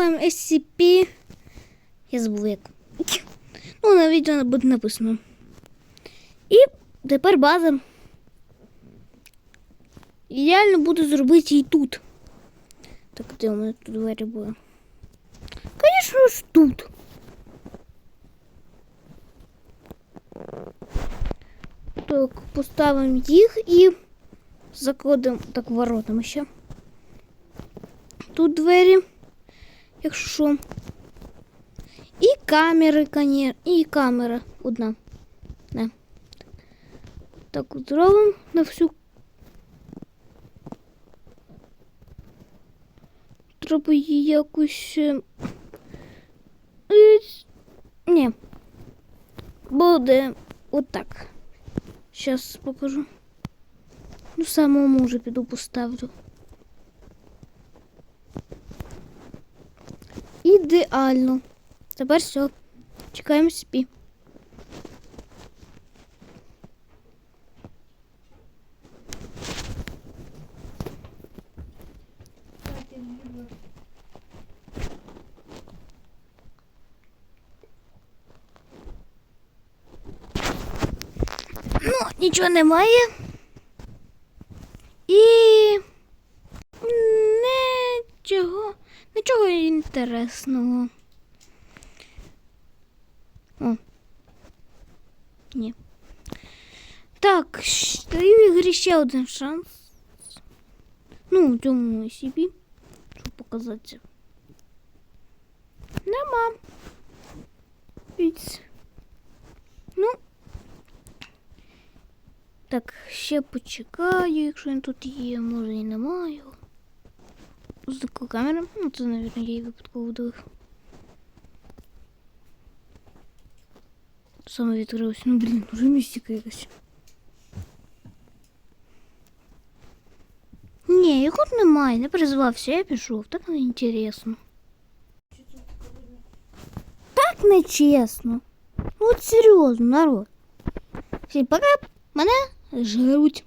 делаем SCP. Я забув як. Ну, на відео буде написано. І тепер база. Ідеально буде зробити і тут. Так, де у мене тут двері були? Звісно ж тут. Так, поставимо їх і закладемо так воротами ще. Тут двері, якщо що. І камери, коні... і камера одна. Не. Так от зробимо на всю. Треба її якось. е, Ні. Буде отак. Зараз покажу. Ну, самому вже піду поставлю. Ідеально. Тепер все. Чекаємо спі. Ну, нічого немає. І інтересного. О. Ні. Так, щ- даю ігрі ще один шанс. Ну, в цьому SCP. Щоб показати. Нема. Віць. Ну. Так, ще почекаю, якщо він тут є, може і немає. його. З такою камерою. Ну, це, мабуть, я її випадково вдалив. Саме відкрилось. Ну, блін, вже містика якась. Ні, його тут немає, не призвався, я пішов. Так не інтересно. Так нечесно. Ну от серйозно, народ. Всім пока, мене жруть.